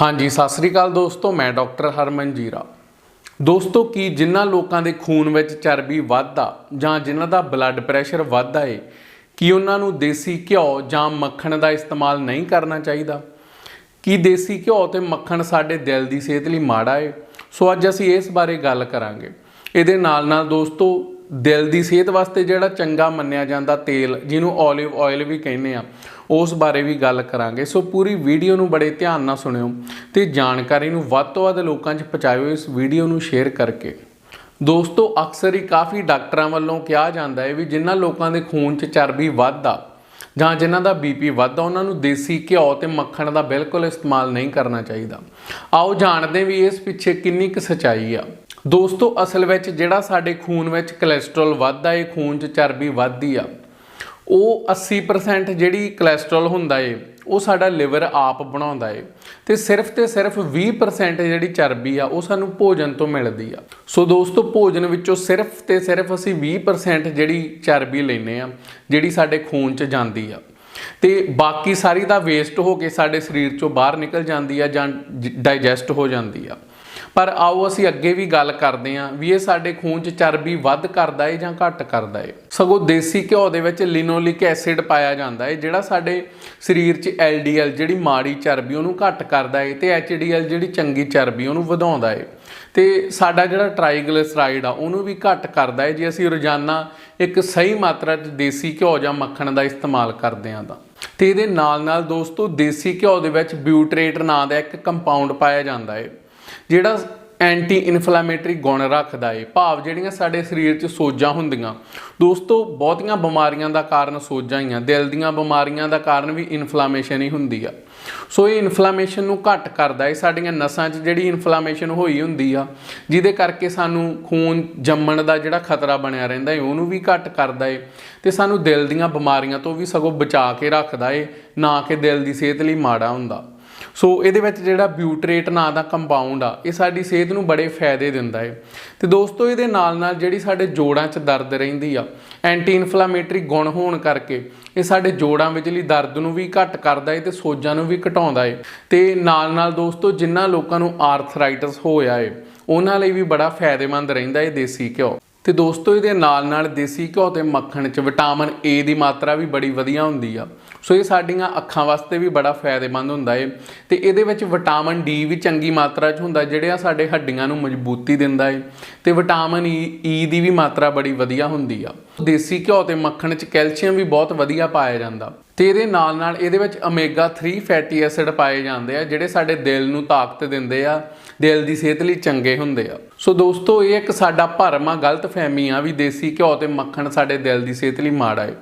ਹਾਂਜੀ, ਸਤਿ ਸ੍ਰੀ ਅਕਾਲ ਦੋਸਤੋ, ਮੈਂ ਡਾਕਟਰ ਹਰਮਨ ਜੀਰਾ। ਦੋਸਤੋ, ਕੀ ਜਿਨ੍ਹਾਂ ਲੋਕਾਂ ਦੇ ਖੂਨ ਵਿੱਚ ਚਰਬੀ ਵੱਧਦਾ ਜਾਂ ਜਿਨ੍ਹਾਂ ਦਾ ਬਲੱਡ ਪ੍ਰੈਸ਼ਰ ਵੱਧਦਾ ਏ, ਕੀ ਉਹਨਾਂ ਨੂੰ ਦੇਸੀ ਘਿਓ ਜਾਂ ਮੱਖਣ ਦਾ ਇਸਤੇਮਾਲ ਨਹੀਂ ਕਰਨਾ ਚਾਹੀਦਾ? ਕੀ ਦੇਸੀ ਘਿਓ ਤੇ ਮੱਖਣ ਸਾਡੇ ਦਿਲ ਦੀ ਸਿਹਤ ਲਈ ਮਾੜਾ ਏ? ਸੋ ਅੱਜ ਅਸੀਂ ਇਸ ਬਾਰੇ ਗੱਲ ਕਰਾਂਗੇ। ਇਹਦੇ ਨਾਲ ਨਾਲ ਦੋਸਤੋ ਦਿਲ ਦੀ ਸਿਹਤ ਵਾਸਤੇ ਜਿਹੜਾ ਚੰਗਾ ਮੰਨਿਆ ਜਾਂਦਾ ਤੇਲ, ਜਿਹਨੂੰ 올ਿਵ ਆਇਲ ਵੀ ਕਹਿੰਦੇ ਆ, ਉਸ ਬਾਰੇ ਵੀ ਗੱਲ ਕਰਾਂਗੇ। ਸੋ ਪੂਰੀ ਵੀਡੀਓ ਨੂੰ ਬੜੇ ਧਿਆਨ ਨਾਲ ਸੁਣਿਓ ਤੇ ਜਾਣਕਾਰੀ ਨੂੰ ਵੱਧ ਤੋਂ ਵੱਧ ਲੋਕਾਂ 'ਚ ਪਹੁੰਚਾਇਓ ਇਸ ਵੀਡੀਓ ਨੂੰ ਸ਼ੇਅਰ ਕਰਕੇ। ਦੋਸਤੋ, ਅਕਸਰ ਹੀ ਕਾਫੀ ਡਾਕਟਰਾਂ ਵੱਲੋਂ ਕਿਹਾ ਜਾਂਦਾ ਹੈ ਵੀ ਜਿਨ੍ਹਾਂ ਲੋਕਾਂ ਦੇ ਖੂਨ 'ਚ ਚਰਬੀ ਵੱਧਦਾ ਜਾਂ ਜਿਨ੍ਹਾਂ ਦਾ ਬੀਪੀ ਵੱਧਦਾ ਉਹਨਾਂ ਨੂੰ ਦੇਸੀ ਘਿਓ ਤੇ ਮੱਖਣ ਦਾ ਬਿਲਕੁਲ ਇਸਤੇਮਾਲ ਨਹੀਂ ਕਰਨਾ ਚਾਹੀਦਾ। ਆਓ ਜਾਣਦੇ ਵੀ ਇਸ ਪਿੱਛੇ ਕਿੰਨੀ ਕੁ ਸਚਾਈ ਆ। ਦੋਸਤੋ, ਅਸਲ ਵਿੱਚ ਜਿਹੜਾ ਸਾਡੇ ਖੂਨ ਵਿੱਚ ਕੋਲੇਸਟ੍ਰੋਲ ਵੱਧਦਾ ਏ, ਖੂਨ 'ਚ ਚਰਬੀ ਵੱਧਦੀ ਆ, ਉਹ 80% ਜਿਹੜੀ ਕੋਲੇਸਟ੍ਰੋਲ ਹੁੰਦਾ ਏ, ਉਹ ਸਾਡਾ ਲਿਵਰ ਆਪ ਬਣਾਉਂਦਾ ਏ। ਤੇ ਸਿਰਫ ਤੇ ਸਿਰਫ 20% ਜਿਹੜੀ ਚਰਬੀ ਆ, ਉਹ ਸਾਨੂੰ ਭੋਜਨ ਤੋਂ ਮਿਲਦੀ ਆ। ਸੋ ਦੋਸਤੋ, ਭੋਜਨ ਵਿੱਚੋਂ ਸਿਰਫ ਤੇ ਸਿਰਫ ਅਸੀਂ 20% ਜਿਹੜੀ ਚਰਬੀ ਲੈਨੇ ਆ, ਜਿਹੜੀ ਸਾਡੇ ਖੂਨ 'ਚ ਜਾਂਦੀ ਆ। ਤੇ ਬਾਕੀ ਸਾਰੀ ਦਾ ਵੇਸਟ ਹੋ ਕੇ ਸਾਡੇ ਸਰੀਰ 'ਚੋਂ ਬਾਹਰ ਨਿਕਲ ਜਾਂਦੀ ਆ ਜਾਂ ਡਾਈਜੈਸਟ ਹੋ ਜਾਂਦੀ ਆ। ਪਰ ਆਓ ਅਸੀਂ ਅੱਗੇ ਵੀ ਗੱਲ ਕਰਦੇ ਹਾਂ ਵੀ ਇਹ ਸਾਡੇ ਖੂਨ 'ਚ ਚਰਬੀ ਵੱਧ ਕਰਦਾ ਏ ਜਾਂ ਘੱਟ ਕਰਦਾ ਏ। ਸਗੋਂ ਦੇਸੀ ਘਿਓ ਦੇ ਵਿੱਚ ਲਿਨੋਲਿਕ ਐਸਿਡ ਪਾਇਆ ਜਾਂਦਾ ਏ, ਜਿਹੜਾ ਸਾਡੇ ਸਰੀਰ 'ਚ LDL ਜਿਹੜੀ ਮਾੜੀ ਚਰਬੀ ਉਹਨੂੰ ਘੱਟ ਕਰਦਾ ਏ ਤੇ HDL ਜਿਹੜੀ ਚੰਗੀ ਚਰਬੀ ਉਹਨੂੰ ਵਧਾਉਂਦਾ ਏ। ਤੇ ਸਾਡਾ ਜਿਹੜਾ ਟ੍ਰਾਈਗਲਿਸਰਾਈਡ ਆ, ਉਹਨੂੰ ਵੀ ਘੱਟ ਕਰਦਾ ਏ ਜੇ ਅਸੀਂ ਰੋਜ਼ਾਨਾ ਇੱਕ ਸਹੀ ਮਾਤਰਾ 'ਚ ਦੇਸੀ ਘਿਓ ਜਾਂ ਮੱਖਣ ਦਾ ਇਸਤੇਮਾਲ ਕਰਦੇ ਹਾਂ ਤਾਂ। ਤੇ ਇਹਦੇ ਨਾਲ ਨਾਲ ਦੋਸਤੋ, ਦੇਸੀ ਘਿਓ ਦੇ ਵਿੱਚ ਬਿਊਟਰੇਟ ਨਾਂ ਦਾ ਇੱਕ ਕੰਪਾਊਂਡ ਪਾਇਆ ਜਾਂਦਾ ਏ। ਜਿਹੜਾ ਐਂਟੀ ਇਨਫਲੇਮੇਟਰੀ ਗੁਣ ਰੱਖਦਾ ਏ, ਭਾਵ ਜਿਹੜੀਆਂ ਸਾਡੇ ਸਰੀਰ 'ਚ ਸੋਜਾਂ ਹੁੰਦੀਆਂ, ਦੋਸਤੋ ਬਹੁਤੀਆਂ ਬਿਮਾਰੀਆਂ ਦਾ ਕਾਰਨ ਸੋਜਾਂ ਹੀ ਆ, ਦਿਲ ਦੀਆਂ ਬਿਮਾਰੀਆਂ ਦਾ ਕਾਰਨ ਵੀ ਇਨਫਲੇਮੇਸ਼ਨ ਹੀ ਹੁੰਦੀ ਆ। ਸੋ ਇਹ ਇਨਫਲੇਮੇਸ਼ਨ ਨੂੰ ਘੱਟ ਕਰਦਾ ਏ, ਸਾਡੀਆਂ ਨਸਾਂ 'ਚ ਜਿਹੜੀ ਇਨਫਲੇਮੇਸ਼ਨ ਹੋਈ ਹੁੰਦੀ ਆ, ਜਿਹਦੇ ਕਰਕੇ ਸਾਨੂੰ ਖੂਨ ਜੰਮਣ ਦਾ ਜਿਹੜਾ ਖਤਰਾ ਬਣਿਆ ਰਹਿੰਦਾ ਏ, ਉਹਨੂੰ ਵੀ ਘੱਟ ਕਰਦਾ ਏ, ਤੇ ਸਾਨੂੰ ਦਿਲ ਦੀਆਂ ਬਿਮਾਰੀਆਂ ਤੋਂ ਵੀ ਸਗੋਂ ਬਚਾ ਕੇ ਰੱਖਦਾ ਏ, ਨਾ ਕਿ ਦਿਲ ਦੀ ਸਿਹਤ ਲਈ ਮਾੜਾ ਹੁੰਦਾ। ਸੋ ਇਹਦੇ ਵਿੱਚ ਜਿਹੜਾ ਬਿਊਟਰੇਟ ਨਾਂ ਦਾ ਕੰਪਾਊਂਡ ਆ, ਇਹ ਸਾਡੀ ਸਿਹਤ ਨੂੰ ਬੜੇ ਫਾਇਦੇ ਦਿੰਦਾ ਏ। ਤੇ ਦੋਸਤੋ, ਇਹਦੇ ਨਾਲ ਨਾਲ ਜਿਹੜੀ ਸਾਡੇ ਜੋੜਾਂ 'ਚ ਦਰਦ ਰਹਿੰਦੀ ਆ ਐਂਟੀ ਇਨਫਲਾਮੇਟਰੀ ਗੁਣ ਹੋਣ ਕਰਕੇ, ਇਹ ਸਾਡੇ ਜੋੜਾਂ ਵਿਚਲੀ ਦਰਦ ਨੂੰ ਵੀ ਘੱਟ ਕਰਦਾ ਏ ਤੇ ਸੋਜਾਂ ਨੂੰ ਵੀ ਘਟਾਉਂਦਾ ਏ। ਤੇ ਨਾਲ ਨਾਲ ਦੋਸਤੋ ਜਿਨ੍ਹਾਂ ਲੋਕਾਂ ਨੂੰ ਆਰਥਰਾਈਟਸ ਹੋਇਆ ਏ, ਉਹਨਾਂ ਲਈ ਵੀ ਬੜਾ ਫਾਇਦੇਮੰਦ ਰਹਿੰਦਾ ਏ ਦੇਸੀ ਘਿਓ। ਤੇ ਦੋਸਤੋ, ਇਹਦੇ ਨਾਲ ਨਾਲ ਦੇਸੀ ਘਿਓ ਤੇ ਮੱਖਣ 'ਚ ਵਿਟਾਮਿਨ ਏ ਦੀ ਮਾਤਰਾ ਵੀ ਬੜੀ ਵਧੀਆ ਹੁੰਦੀ ਆ। ਸੋ ਇਹ ਸਾਡੀਆਂ ਅੱਖਾਂ ਵਾਸਤੇ ਵੀ ਬੜਾ ਫਾਇਦੇਮੰਦ ਹੁੰਦਾ ਏ। ਤੇ ਇਹਦੇ ਵਿੱਚ ਵਿਟਾਮਿਨ ਡੀ ਵੀ ਚੰਗੀ ਮਾਤਰਾ 'ਚ ਹੁੰਦਾ, ਜਿਹੜੇ ਆ ਸਾਡੇ ਹੱਡੀਆਂ ਨੂੰ ਮਜ਼ਬੂਤੀ ਦਿੰਦਾ ਏ। ਤੇ ਵਿਟਾਮਿਨ ਈ ਦੀ ਵੀ ਮਾਤਰਾ ਬੜੀ ਵਧੀਆ ਹੁੰਦੀ ਆ। ਦੇਸੀ ਘਿਓ ਤੇ ਮੱਖਣ 'ਚ ਕੈਲਸ਼ੀਅਮ ਵੀ ਬਹੁਤ ਵਧੀਆ ਪਾਇਆ ਜਾਂਦਾ। ਤੇ ਇਹਦੇ ਨਾਲ ਨਾਲ ਇਹਦੇ ਵਿੱਚ ਓਮੇਗਾ 3 ਫੈਟੀ ਐਸਿਡ ਪਾਏ ਜਾਂਦੇ ਆ, ਜਿਹੜੇ ਸਾਡੇ ਦਿਲ ਨੂੰ ਤਾਕਤ ਦਿੰਦੇ ਆ, ਦਿਲ ਦੀ ਸਿਹਤ ਲਈ ਚੰਗੇ ਹੁੰਦੇ ਆ। ਸੋ ਦੋਸਤੋ, ਇਹ ਇੱਕ ਸਾਡਾ ਭਰਮ ਆ ਗਲਤ ਫਹਿਮੀ ਆ ਵੀ ਦੇਸੀ ਘਿਓ ਤੇ ਮੱਖਣ ਸਾਡੇ ਦਿਲ ਦੀ ਸਿਹਤ ਲਈ ਮਾੜਾ ਹੈ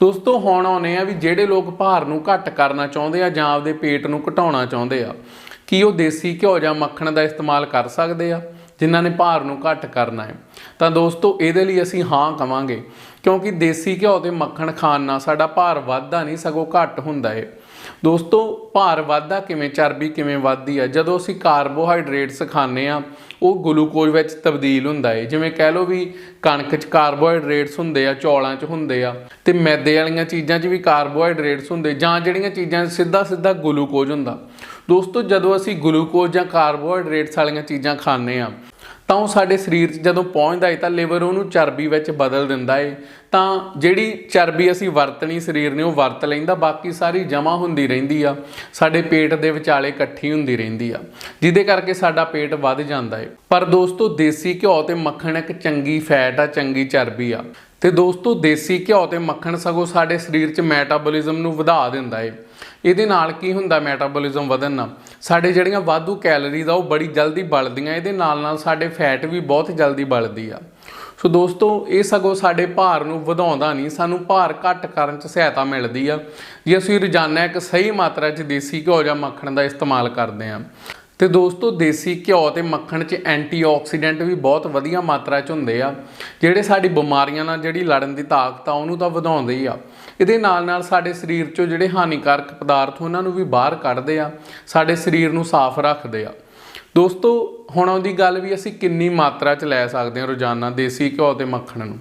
ਦੋਸਤੋ, ਹੁਣ ਆਉਨੇ ਆ ਵੀ ਜਿਹੜੇ ਲੋਕ ਭਾਰ ਨੂੰ ਘੱਟ ਕਰਨਾ ਚਾਹੁੰਦੇ ਆ ਜਾਂ ਆਪਦੇ ਪੇਟ ਨੂੰ ਘਟਾਉਣਾ ਚਾਹੁੰਦੇ ਆ, ਕੀ ਉਹ ਦੇਸੀ ਘਿਓ ਜਾਂ ਮੱਖਣ ਦਾ ਇਸਤੇਮਾਲ ਕਰ ਸਕਦੇ ਆ, ਜਿਨ੍ਹਾਂ ਨੇ ਭਾਰ ਨੂੰ ਘੱਟ ਕਰਨਾ ਹੈ ਤਾਂ ਦੋਸਤੋ, ਇਹਦੇ ਲਈ ਅਸੀਂ ਹਾਂ ਕਵਾਂਗੇ ਕਿਉਂਕਿ ਦੇਸੀ ਘਿਓ ਤੇ ਮੱਖਣ ਖਾਣ ਨਾਲ ਸਾਡਾ ਭਾਰ ਵੱਧਦਾ ਨਹੀਂ, ਸਗੋਂ ਘੱਟ ਹੁੰਦਾ ਏ। ਦੋਸਤੋ, ਭਾਰ ਵੱਧਦਾ ਕਿਵੇਂ, ਚਰਬੀ ਕਿਵੇਂ ਵੱਧਦੀ ਆ? ਜਦੋਂ ਅਸੀਂ ਕਾਰਬੋਹਾਈਡਰੇਟਸ ਖਾਂਦੇ ਆ ਉਹ ਗਲੂਕੋਜ਼ ਵਿੱਚ ਤਬਦੀਲ ਹੁੰਦਾ ਏ। ਜਿਵੇਂ ਕਹਿ ਲਓ ਵੀ ਕਣਕ 'ਚ ਕਾਰਬੋਹਾਈਡਰੇਟਸ ਹੁੰਦੇ ਆ, ਚੌਲਾਂ 'ਚ ਹੁੰਦੇ ਆ, ਤੇ ਮੈਦੇ ਵਾਲੀਆਂ ਚੀਜ਼ਾਂ 'ਚ ਵੀ ਕਾਰਬੋਹਾਈਡਰੇਟਸ ਹੁੰਦੇ, ਜਾਂ ਜਿਹੜੀਆਂ ਚੀਜ਼ਾਂ 'ਚ ਸਿੱਧਾ ਸਿੱਧਾ ਗਲੂਕੋਜ਼ ਹੁੰਦਾ। ਦੋਸਤੋ, ਜਦੋਂ ਅਸੀਂ ਗਲੂਕੋਜ਼ ਜਾਂ ਕਾਰਬੋਹਾਈਡਰੇਟਸ ਵਾਲੀਆਂ ਚੀਜ਼ਾਂ ਖਾਂਦੇ ਆ ਤਾਂ ਉਹ ਸਾਡੇ ਸਰੀਰ 'ਚ ਜਦੋਂ ਪਹੁੰਚਦਾ ਏ ਤਾਂ ਲਿਵਰ ਉਹਨੂੰ ਚਰਬੀ ਵਿੱਚ ਬਦਲ ਦਿੰਦਾ ਏ। ਤਾਂ ਜਿਹੜੀ ਚਰਬੀ ਅਸੀਂ ਵਰਤਣੀ ਸਰੀਰ ਨੇ ਉਹ ਵਰਤ ਲੈਂਦਾ, ਬਾਕੀ ਸਾਰੀ ਜਮਾ ਹੁੰਦੀ ਰਹਿੰਦੀ ਆ। ਸਾਡੇ ਪੇਟ ਦੇ ਵਿਚਾਲੇ ਇਕੱਠੀ ਹੁੰਦੀ ਰਹਿੰਦੀ ਆ, ਜਿਹਦੇ ਕਰਕੇ ਸਾਡਾ ਪੇਟ ਵੱਧ ਜਾਂਦਾ ਏ। ਪਰ ਦੋਸਤੋ, ਦੇਸੀ ਘਿਓ ਤੇ ਮੱਖਣ ਇੱਕ ਚੰਗੀ ਫੈਟ ਆ, ਚੰਗੀ ਚਰਬੀ ਆ। ਤੇ ਦੋਸਤੋ, ਦੇਸੀ ਘਿਓ ਤੇ ਮੱਖਣ ਸਗੋਂ ਸਾਡੇ ਸਰੀਰ 'ਚ ਮੈਟਾਬੋਲਿਜ਼ਮ ਨੂੰ ਵਧਾ ਦਿੰਦਾ ਏ। ਇਹਦੇ ਨਾਲ ਕੀ ਹੁੰਦਾ ਮੈਟਾਬੋਲਿਜ਼ਮ ਵਧਣ ਨਾਲ? ਸਾਡੇ ਜਿਹੜੀਆਂ ਵਾਧੂ ਕੈਲਰੀਜ਼ ਆ, ਉਹ ਬੜੀ ਜਲਦੀ ਬਲਦੀਆਂ, ਇਹਦੇ ਨਾਲ ਨਾਲ ਸਾਡੇ ਫੈਟ ਵੀ ਬਹੁਤ ਜਲਦੀ ਬਲਦੀ ਆ। ਸੋ ਦੋਸਤੋ, ਇਹ ਸਗੋਂ ਸਾਡੇ ਭਾਰ ਨੂੰ ਵਧਾਉਂਦਾ ਨਹੀਂ, ਸਾਨੂੰ ਭਾਰ ਘੱਟ ਕਰਨ 'ਚ ਸਹਾਇਤਾ ਮਿਲਦੀ ਆ। ਜੇ ਅਸੀਂ ਰੋਜ਼ਾਨਾ ਇੱਕ ਸਹੀ ਮਾਤਰਾ 'ਚ ਦੇਸੀ ਘਿਓ ਜਾਂ ਮੱਖਣ ਦਾ ਇਸਤੇਮਾਲ ਕਰਦੇ ਹਾਂ ਤੇ ਦੋਸਤੋ, ਦੇਸੀ ਘਿਓ ਤੇ ਮੱਖਣ 'ਚ ਐਂਟੀਆਕਸੀਡੈਂਟ ਵੀ ਬਹੁਤ ਵਧੀਆ ਮਾਤਰਾ 'ਚ ਹੁੰਦੇ ਆ। ਜਿਹੜੇ ਸਾਡੀ ਬਿਮਾਰੀਆਂ ਨਾਲ ਜਿਹੜੀ ਲੜਨ ਦੀ ਤਾਕਤ ਆ, ਉਹਨੂੰ ਤਾਂ ਵਧਾਉਂਦੇ ਹੀ ਆ। ਇਹਦੇ ਨਾਲ ਨਾਲ ਸਾਡੇ ਸਰੀਰ 'ਚੋਂ ਜਿਹੜੇ ਹਾਨੀਕਾਰਕ ਪਦਾਰਥ, ਉਹਨਾਂ ਨੂੰ ਵੀ ਬਾਹਰ ਕੱਢਦੇ ਆ, ਸਾਡੇ ਸਰੀਰ ਨੂੰ ਸਾਫ਼ ਰੱਖਦੇ ਆ। ਦੋਸਤੋ, ਹੁਣ ਆਉਂਦੀ ਗੱਲ ਵੀ ਅਸੀਂ ਕਿੰਨੀ ਮਾਤਰਾ 'ਚ ਲੈ ਸਕਦੇ ਹਾਂ ਰੋਜ਼ਾਨਾ ਦੇਸੀ ਘਿਓ ਤੇ ਮੱਖਣ ਨੂੰ।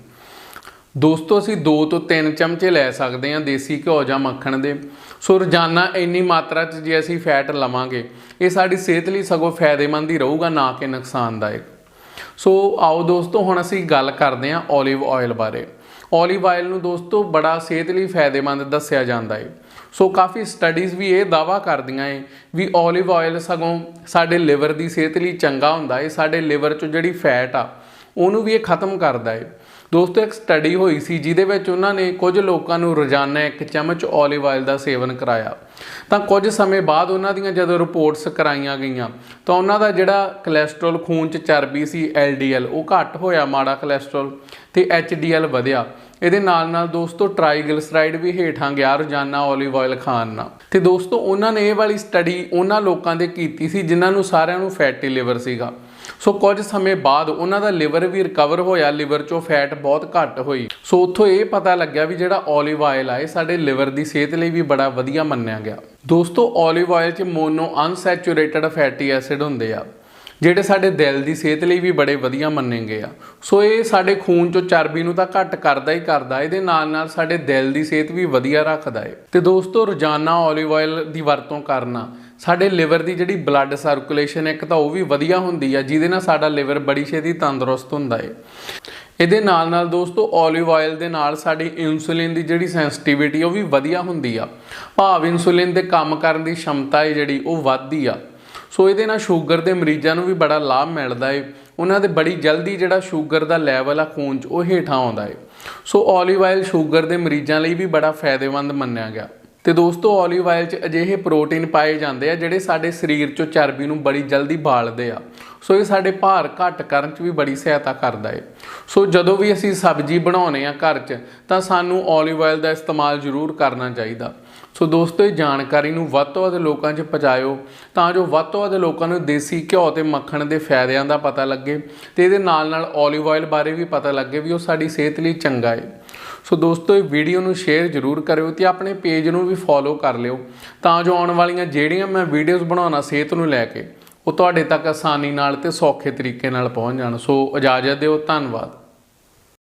ਦੋਸਤੋ, ਅਸੀਂ ਦੋ ਤੋਂ ਤਿੰਨ ਚਮਚੇ ਲੈ ਸਕਦੇ ਹਾਂ ਦੇਸੀ ਘਿਓ ਜਾਂ ਮੱਖਣ ਦੇ। ਸੋ ਰੋਜ਼ਾਨਾ ਇੰਨੀ ਮਾਤਰਾ 'ਚ ਜੇ ਅਸੀਂ ਫੈਟ ਲਵਾਂਗੇ, ਇਹ ਸਾਡੀ ਸਿਹਤ ਲਈ ਸਗੋਂ ਫਾਇਦੇਮੰਦ ਹੀ ਰਹੂਗਾ, ਨਾ ਕਿ ਨੁਕਸਾਨਦਾਇਕ। ਸੋ ਆਓ ਦੋਸਤੋ, ਹੁਣ ਅਸੀਂ ਗੱਲ ਕਰਦੇ ਹਾਂ 올ਿਵ ਆਇਲ ਬਾਰੇ। 올ਿਵ ਆਇਲ ਨੂੰ ਦੋਸਤੋ, ਬੜਾ ਸਿਹਤ ਲਈ ਫਾਇਦੇਮੰਦ ਦੱਸਿਆ ਜਾਂਦਾ ਏ। ਸੋ ਕਾਫੀ ਸਟੱਡੀਜ਼ ਵੀ ਇਹ ਦਾਵਾ ਕਰਦੀਆਂ ਏ ਵੀ 올ਿਵ ਆਇਲ ਸਗੋਂ ਸਾਡੇ ਲਿਵਰ ਦੀ ਸਿਹਤ ਲਈ ਚੰਗਾ ਹੁੰਦਾ ਏ, ਸਾਡੇ ਲਿਵਰ 'ਚ ਜਿਹੜੀ ਫੈਟ ਆ, ਉਹਨੂੰ ਵੀ ਇਹ ਖਤਮ ਕਰਦਾ ਏ। ਦੋਸਤੋ, ਇੱਕ ਸਟੱਡੀ ਹੋਈ ਸੀ ਜਿਹਦੇ ਵਿੱਚ ਉਹਨਾਂ ਨੇ ਕੁਝ ਲੋਕਾਂ ਨੂੰ ਰੋਜ਼ਾਨਾ ਇੱਕ ਚਮਚ 올ਿਵ ਆਇਲ ਦਾ ਸੇਵਨ ਕਰਾਇਆ। ਤਾਂ ਕੁਝ ਸਮੇਂ ਬਾਅਦ ਉਹਨਾਂ ਦੀਆਂ ਜਦੋਂ ਰਿਪੋਰਟਸ ਕਰਾਈਆਂ ਗਈਆਂ, ਤਾਂ ਉਹਨਾਂ ਦਾ ਜਿਹੜਾ ਕੋਲੇਸਟ੍ਰੋਲ ਖੂਨ 'ਚ ਚਰਬੀ ਸੀ LDL ਉਹ ਘੱਟ ਹੋਇਆ, ਮਾੜਾ ਕੋਲੇਸਟ੍ਰੋਲ ਤੇ HDL ਵਧਿਆ। ਇਹਦੇ ਨਾਲ ਨਾਲ ਦੋਸਤੋ ਟ੍ਰਾਈਗਲਿਸਰਾਈਡ ਵੀ ਹੇਠਾਂ ਗਿਆ, ਰੋਜ਼ਾਨਾ ਓਲੀਵ ਆਇਲ ਖਾਣ ਨਾਲ। ਤੇ ਦੋਸਤੋ, ਉਹਨਾਂ ਨੇ ਇਹ ਵਾਲੀ ਸਟੱਡੀ ਉਹਨਾਂ ਲੋਕਾਂ ਦੇ ਕੀਤੀ ਸੀ, ਜਿਨ੍ਹਾਂ ਨੂੰ ਸਾਰਿਆਂ ਨੂੰ ਫੈਟੀ ਲਿਵਰ ਸੀਗਾ। ਸੋ ਕੁਝ ਸਮੇਂ ਬਾਅਦ ਉਹਨਾਂ ਦਾ ਲਿਵਰ ਵੀ ਰਿਕਵਰ ਹੋਇਆ ਲਿਵਰ 'ਚੋਂ ਫੈਟ ਬਹੁਤ ਘੱਟ ਹੋਈ। ਸੋ ਉੱਥੋਂ ਇਹ ਪਤਾ ਲੱਗਿਆ ਵੀ ਜਿਹੜਾ ਓਲੀਵ ਆਇਲ ਆ, ਇਹ ਸਾਡੇ ਲਿਵਰ ਦੀ ਸਿਹਤ ਲਈ ਵੀ ਬੜਾ ਵਧੀਆ ਮੰਨਿਆ ਗਿਆ। ਦੋਸਤੋ ਓਲੀਵ ਆਇਲ 'ਚ ਮੋਨੋ ਅਨਸੈਚੂਰੇਟਡ ਫੈਟੀ ਐਸਿਡ ਹੁੰਦੇ ਆ। ਜਿਹੜੇ ਸਾਡੇ ਦਿਲ ਦੀ ਸਿਹਤ ਲਈ ਵੀ ਬੜੇ ਵਧੀਆ ਮੰਨੇ ਗਏ ਆ। ਸੋ ਇਹ ਸਾਡੇ ਖੂਨ ਚੋਂ ਚਰਬੀ ਨੂੰ ਤਾਂ ਘੱਟ ਕਰਦਾ ਹੀ ਕਰਦਾ, ਇਹਦੇ ਨਾਲ ਨਾਲ ਸਾਡੇ ਦਿਲ ਦੀ ਸਿਹਤ ਵੀ ਵਧੀਆ ਰੱਖਦਾ ਏ। ਤੇ ਦੋਸਤੋ, ਰੋਜ਼ਾਨਾ 올ਿਵ ਆਇਲ ਦੀ ਵਰਤੋਂ ਕਰਨਾ, ਸਾਡੇ ਲਿਵਰ ਦੀ ਜਿਹੜੀ ਬਲੱਡ ਸਰਕੂਲੇਸ਼ਨ ਇੱਕ ਤਾਂ ਉਹ ਵੀ ਵਧੀਆ ਹੁੰਦੀ ਆ, ਜਿਹਦੇ ਨਾਲ ਸਾਡਾ ਲਿਵਰ ਬੜੀ ਛੇਤੀ ਤੰਦਰੁਸਤ ਹੁੰਦਾ ਏ। ਇਹਦੇ ਨਾਲ ਨਾਲ ਦੋਸਤੋ 올ਿਵ ਆਇਲ ਦੇ ਨਾਲ ਸਾਡੀ ਇਨਸੂਲਿਨ ਦੀ ਜਿਹੜੀ ਸੈਂਸਿਟੀਵਿਟੀ ਉਹ ਵੀ ਵਧੀਆ ਹੁੰਦੀ ਆ। ਭਾਵ ਇਨਸੂਲਿਨ ਦੇ ਕੰਮ ਕਰਨ ਦੀ ਸ਼ਮਤਾ ਹੈ ਜਿਹੜੀ, ਉਹ ਵੱਧਦੀ ਆ। ਸੋ ਇਹਦੇ ਨਾਲ ਸ਼ੂਗਰ ਦੇ ਮਰੀਜ਼ਾਂ ਨੂੰ ਵੀ ਬੜਾ ਲਾਭ ਮਿਲਦਾ ਏ। ਉਹਨਾਂ ਦੇ ਬੜੀ ਜਲਦੀ ਜਿਹੜਾ ਸ਼ੂਗਰ ਦਾ ਲੈਵਲ ਆ ਖੂਨ 'ਚ, ਉਹ ਹੇਠਾਂ ਆਉਂਦਾ ਏ। ਸੋ 올ਿਵ ਆਇਲ ਸ਼ੂਗਰ ਦੇ ਮਰੀਜ਼ਾਂ ਲਈ ਵੀ ਬੜਾ ਫਾਇਦੇਮੰਦ ਮੰਨਿਆ ਗਿਆ। ਤੇ ਦੋਸਤੋ 올ਿਵ ਆਇਲ 'ਚ ਅਜਿਹੇ ਪ੍ਰੋਟੀਨ ਪਾਏ ਜਾਂਦੇ ਆ ਜਿਹੜੇ ਸਾਡੇ ਸਰੀਰ 'ਚੋਂ ਚਰਬੀ ਨੂੰ ਬੜੀ ਜਲਦੀ ਬਾਲਦੇ ਆ। ਸੋ ਇਹ ਸਾਡੇ ਭਾਰ ਘਟ ਕਰਨ 'ਚ ਵੀ ਬੜੀ ਸਹਾਇਤਾ ਕਰਦਾ ਏ। ਸੋ ਜਦੋਂ ਵੀ ਅਸੀਂ ਸਬਜ਼ੀ ਬਣਾਉਨੇ ਆ ਘਰ 'ਚ, ਤਾਂ ਸਾਨੂੰ 올ਿਵ ਆਇਲ ਦਾ ਇਸਤੇਮਾਲ ਜ਼ਰੂਰ ਕਰਨਾ ਚਾਹੀਦਾ। ਸੋ ਦੋਸਤੋ, ਇਹ ਜਾਣਕਾਰੀ ਨੂੰ ਵੱਧ ਤੋਂ ਵੱਧ ਲੋਕਾਂ 'ਚ ਪਹੁੰਚਾਇਓ ਤਾਂ ਜੋ ਵੱਧ ਤੋਂ ਵੱਧ ਲੋਕਾਂ ਨੂੰ ਦੇਸੀ ਘਿਓ ਤੇ ਮੱਖਣ ਦੇ ਫਾਇਦਿਆਂ ਦਾ ਪਤਾ ਲੱਗੇ ਤੇ ਇਹਦੇ ਨਾਲ ਨਾਲ 올ਿਵ ਆਇਲ ਬਾਰੇ ਵੀ ਪਤਾ ਲੱਗੇ ਵੀ ਉਹ ਸਾਡੀ ਸਿਹਤ ਲਈ ਚੰਗਾ ਹੈ ਸੋ ਦੋਸਤੋ, ਇਹ ਵੀਡੀਓ ਨੂੰ ਸ਼ੇਅਰ ਜ਼ਰੂਰ ਕਰਿਓ ਤੇ ਆਪਣੇ ਪੇਜ ਨੂੰ ਵੀ ਫੋਲੋ ਕਰ ਲਿਓ ਤਾਂ ਜੋ ਆਉਣ ਵਾਲੀਆਂ ਜਿਹੜੀਆਂ ਮੈਂ ਵੀਡੀਓਜ਼ ਬਣਾਉਣਾ ਸਿਹਤ ਨੂੰ ਲੈ ਕੇ, ਉਹ ਤੁਹਾਡੇ ਤੱਕ ਆਸਾਨੀ ਨਾਲ ਤੇ ਸੌਖੇ ਤਰੀਕੇ ਨਾਲ ਪਹੁੰਚ ਜਾਣ। ਸੋ ਇਜਾਜ਼ਤ ਦਿਓ, ਧੰਨਵਾਦ।